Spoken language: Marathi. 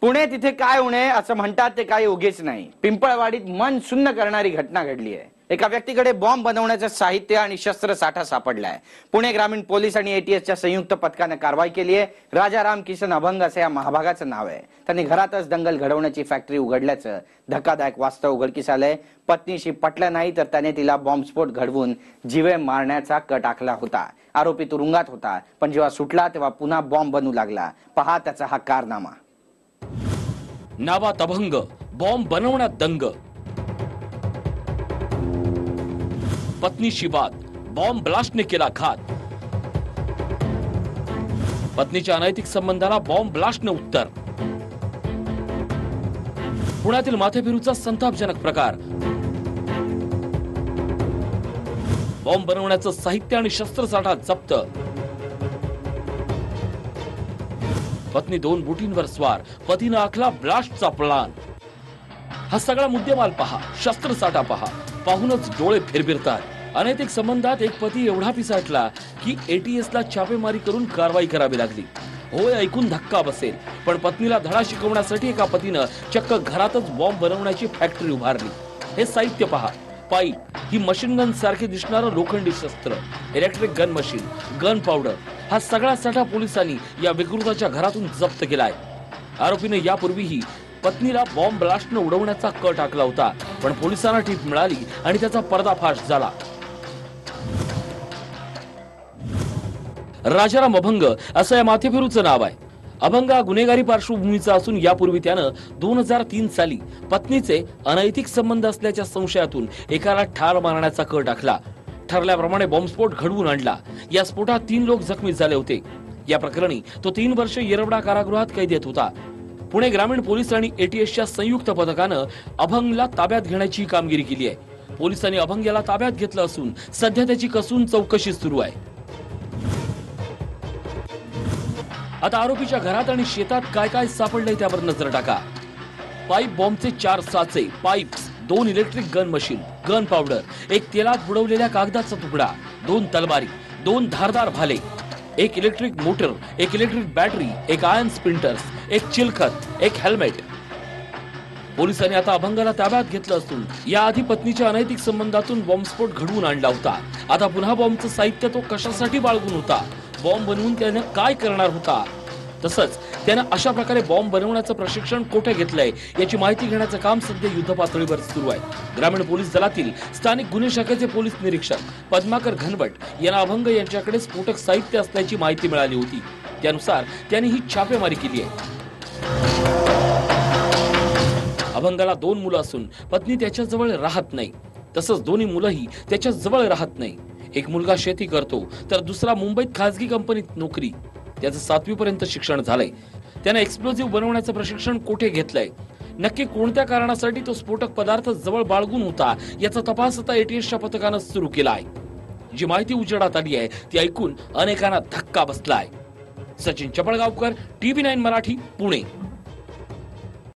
पुणे तिथे काय उणे असं म्हणतात ते काही उगेच नाही. पिंपळवाडीत मन सुन्न करणारी घटना घडली आहे. एका व्यक्तीकडे बॉम्ब बनवण्याचं साहित्य आणि शस्त्र साठा सापडलाय. पुणे ग्रामीण पोलीस आणि एटीएसच्या संयुक्त पथकानं कारवाई केली आहे. राजाराम किसन अभंग असं या महाभागाचं नाव आहे. त्यांनी घरातच दंगल घडवण्याची फॅक्टरी उघडल्याचं धक्कादायक वास्तव उघडकीस आलंय. पत्नीशी पटलं नाही तर त्याने तिला बॉम्बस्फोट घडवून जीवे मारण्याचा कट आखला होता. आरोपी तुरुंगात होता. पण जेव्हा सुटला तेव्हा पुन्हा बॉम्ब बनू लागला. पहा त्याचा हा कारनामा. नावात अभंग बॉम्ब बनवण्यात दंग. पत्नीशी वाद बॉम्ब ब्लास्टने केला घात. पत्नीच्या अनैतिक संबंधाला बॉम्ब ब्लास्टने उत्तर. पुण्यातील माथेफिरूचा संतापजनक प्रकार. बॉम्ब बनवण्याचं साहित्य आणि शस्त्रसाठा जप्त. पत्नी दोन बुटींवर स्वार पतीनं आखला ब्लास्टचा प्लान. हा सगळा मुद्देमाल पहा शस्त्रसाठा पहा पाहूनच डोळे फिरफिरतात अनैतिक संबंधात एक पती एवढा पिसाटला की एटीएस ला छापेमारी करून कारवाई करावी लागली. होय ऐकून धक्का बसेल पण पत्नीला धडा शिकवण्यासाठी एका पतीनं चक्क घरातच बॉम्ब बनवण्याची फॅक्टरी उभारली. हे साहित्य पहा पाईप ही मशीन गन सारखे दिसणारं लोखंडी शस्त्र electric gun machine gun powder हा सगळा साठा पोलिसांनी या विकृताच्या घरातून जप्त केलाय. आरोपीने यापूर्वीही पत्नीला बॉम्ब ब्लास्टनं उडवण्याचा कट टाकला होता पण पोलिसांना टीप मिळाली आणि त्याचा पर्दाफाश झाला. राजाराम अभंग असं या माथेफिरूचं नाव आहे. अभंग हा गुन्हेगारी पार्श्वभूमीचा असून यापूर्वी त्यानं दोन हजार तीन साली पत्नीचे अनैतिक संबंध असल्याच्या संशयातून एकाला ठार मारण्याचा कट टाकला ठरल्याप्रमाणे बॉम्बस्फोट घडवून आणला. या स्फोटात तीन लोक जखमी झाले होते. या प्रकरणी तो तीन वर्ष येरवडा कारागृहात कैदेत होता. पुणे ग्रामीण पोलीस आणि एटीएसच्या संयुक्त पथकानं अभंगला ताब्यात घेण्याची कामगिरी केली आहे. पोलिसांनी अभंग याला ताब्यात घेतलं असून सध्या त्याची कसून चौकशी सुरू आहे. आता आरोपीच्या घरात आणि शेतात काय काय सापडलंय त्यावर नजर टाका. पाईप बॉम्बचे चार साचे पाईप दोन electric gun machine gun powder एक तेलात बुडवलेल्या कागदाचा तुकडा दोन तलवारी दोन धारदार भाले एक इलेक्ट्रिक मोटर एक इलेक्ट्रिक बॅटरी एक आयन स्प्रिंटर्स एक चिलखत एक हेल्मेट पोलिसांनी आता अभंगाला ताब्यात घेतलं असून याआधी पत्नीच्या अनैतिक संबंधातून बॉम्बस्फोट घडवून आणला होता. आता पुन्हा बॉम्बचं साहित्य तो कशासाठी बाळगून होता? बॉम्ब बनवून त्याने काय करणार होता? तसंच त्यानं अशा प्रकारे बॉम्ब बनवण्याचं प्रशिक्षण कोठे घेतलंय याची माहिती घेण्याचं काम सध्या युद्ध पातळीवर सुरू आहे. ग्रामीण पोलीस दलातील स्थानिक गुन्हे शाखेचे पोलीस निरीक्षक पद्माकर घनवट यांना अभंग यांच्याकडे स्फोटक साहित्य असल्याची माहिती मिळाली होती. त्यानुसार त्यांनी ही छापेमारी केली आहे. अभंगाला दोन मुलं असून पत्नी त्याच्याजवळ राहत नाही. तसंच दोन्ही मुलंही त्याच्याजवळ राहत नाही. एक मुलगा शेती करतो तर दुसरा मुंबईत खासगी कंपनीत नोकरी. त्याचं सातवीपर्यंत शिक्षण झालंय. त्याने एक्सप्लोजिव्ह बनवण्याचं प्रशिक्षण कुठे घेतलंय? नक्की कोणत्या कारणासाठी तो स्फोटक पदार्थ जवळ बाळगून होता? याचा तपास आता एटीएसच्या पथकानं सुरू केला आहे जी माहिती उजेडात आली आहे ती ऐकून अनेकांना धक्का बसलाय. Sachin Chapalgaonkar TV nine Marathi Pune.